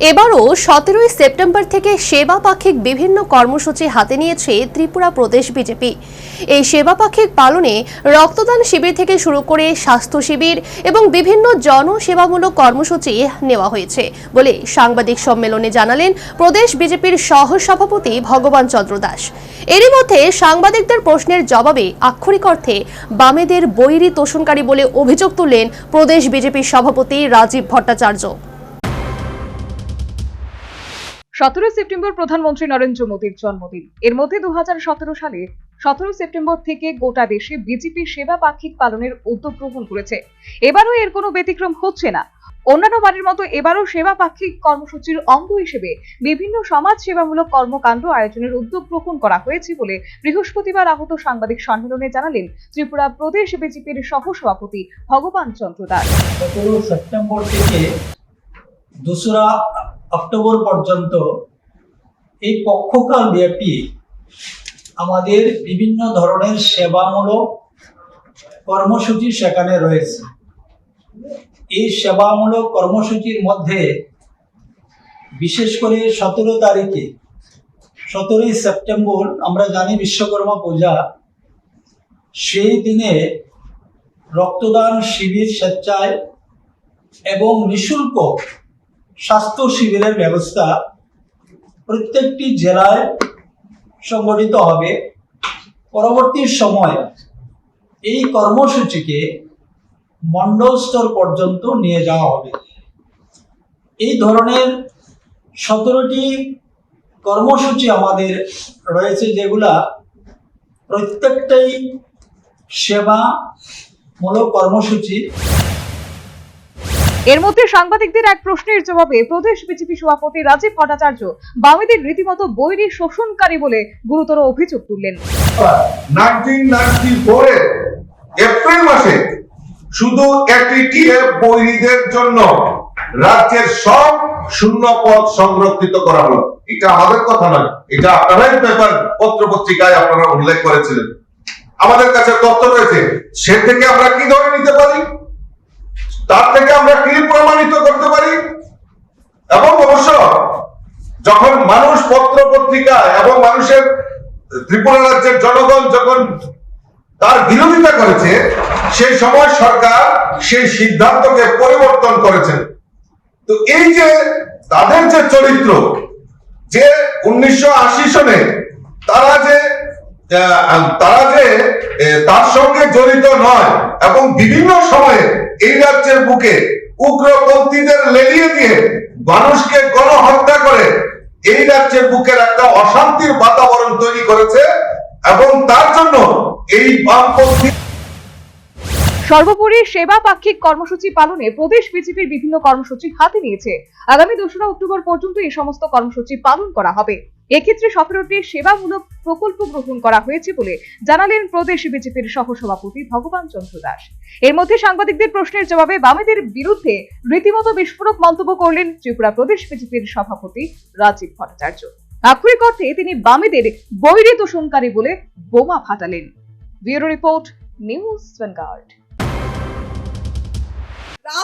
এবারও সতেরোই সেপ্টেম্বর থেকে সেবা পাক্ষিক বিভিন্ন কর্মসূচি হাতে নিয়েছে ত্রিপুরা প্রদেশ বিজেপি। এই সেবা পাক্ষিক পালনে রক্তদান শিবির থেকে শুরু করে স্বাস্থ্য শিবির এবং বিভিন্ন জনসেবামূলক কর্মসূচি নেওয়া হয়েছে বলে সাংবাদিক সম্মেলনে জানালেন প্রদেশ বিজেপির সহ সভাপতি ভগবান চন্দ্র দাস। এরই মধ্যে সাংবাদিকদের প্রশ্নের জবাবে আক্ষরিক অর্থে বামেদের বৈরী তোষণকারী বলে অভিযোগ তুললেন প্রদেশ বিজেপির সভাপতি রাজীব ভট্টাচার্য। সতেরো সেপ্টেম্বর প্রধানমন্ত্রী নরেন্দ্র মোদীর জন্মদিন। এর মধ্যে দু সালে সতেরো সেপ্টেম্বর থেকে গোটা দেশে বিজেপি সেবা পাক্ষিক পালনের উদ্যোগ গ্রহণ করেছে। এবারও এর কোনো ব্যতিক্রম হচ্ছে না। অন্যান্য বারের মতো এবারও সেবা পাক্ষিক কর্মসূচির অঙ্গ হিসেবে বিভিন্ন সমাজ সেবামূলক কর্মকাণ্ড আয়োজনের উদ্যোগ গ্রহণ করা হয়েছে বলে বৃহস্পতিবার আহত সাংবাদিক সম্মেলনে জানালেন ত্রিপুরা প্রদেশ বিজেপির সহ সভাপতি ভগবান চন্দ্র দাস। সেপ্টেম্বর থেকে দোসরা অক্টোবর পর্যন্ত এই পক্ষকাল ব্যাপী আমাদের বিভিন্ন ধরনের সেবামূলক কর্মসূচি সেখানে রয়েছে। এই সেবামূলক কর্মসূচির মধ্যে বিশেষ করে সতেরো তারিখে, সতেরোই সেপ্টেম্বর আমরা জানি বিশ্বকর্মা পূজা। সেই দিনে রক্তদান শিবির স্বেচ্ছায় এবং নিঃশুল্ক স্বাস্থ্য শিবিরের ব্যবস্থা প্রত্যেকটি জেলায় সংগঠিত হবে। পরবর্তী সময় এই কর্মসূচিকে মণ্ডল স্তর পর্যন্ত নিয়ে যাওয়া হবে। এই ধরনের সতেরোটি কর্মসূচি আমাদের রয়েছে যেগুলা প্রত্যেকটাই সেবামূলক কর্মসূচি। এর মধ্যে সাংবাদিকদের এক প্রশ্নের জবাবে প্রদেশ বিজেপি সভাপতি রাজীব ভট্টাচার্য বামেদের রীতিমতো বৈরী শোষণকারী বলে গুরুতর অভিযোগ তুললেন। এপ্রিল মাসে শুধু একটি বৈরীদের জন্য রাজ্যের সব শূন্য পদ সংরক্ষিত করা হলো। এটা আমাদের কথা নয়, এটা আপনারাই পেপার পত্র পত্রিকায় আপনারা উল্লেখ করেছিলেন। আমাদের কাছে তথ্য রয়েছে, সে থেকে আমরা কি ধরে নিতে পারি? তার থেকে আমরা কি প্রমাণিত করতে পারি? এবং অবশ্য যখন মানুষ পত্র পত্রিকা এবং মানুষের ত্রিপুরা রাজ্যের জনগণ যখন তার বিরোধিতা করেছে, সেই সময় সরকার সেই সিদ্ধান্তকে পরিবর্তন করেছেন তো এই যে তাদের যে চরিত্র, যে উনিশশো আশি সনে তারা যে তারা যে তার সঙ্গে জড়িত নয়, এবং বিভিন্ন সময়ে এই রাজ্যের বুকে উগ্রপন্থীদের লেলিয়ে দিয়ে মানুষকে গণহত্যা করে এই রাজ্যের বুকের একটা অশান্তির বাতাবরণ তৈরি করেছে, এবং তার জন্য এই বামপন্থী সর্বোপরি সেবা পাক্ষিক কর্মসূচি পালনে প্রদেশ বিজেপির বিভিন্ন কর্মসূচি হাতে নিয়েছে। আগামী দোসরা অক্টোবর পর্যন্ত এই সমস্ত কর্মসূচি পালন করা হবে। এক্ষেত্রে সতেরোটি সেবামূলক প্রকল্প গ্রহণ করা হয়েছে বলে জানালেন প্রদেশ বিজেপির সহসভাপতি ভগবান চন্দ্র দাস। এর মধ্যে সাংবাদিকদের প্রশ্নের জবাবে বামেদের বিরুদ্ধে রীতিমতো বিস্ফোরক মন্তব্য করলেন ত্রিপুরা প্রদেশ বিজেপির সভাপতি রাজীব ভট্টাচার্য। আক্ষরিক অর্থে তিনি বামেদের বৈরী তোষণকারী বলে বোমা ফাটালেন। Bureau report, news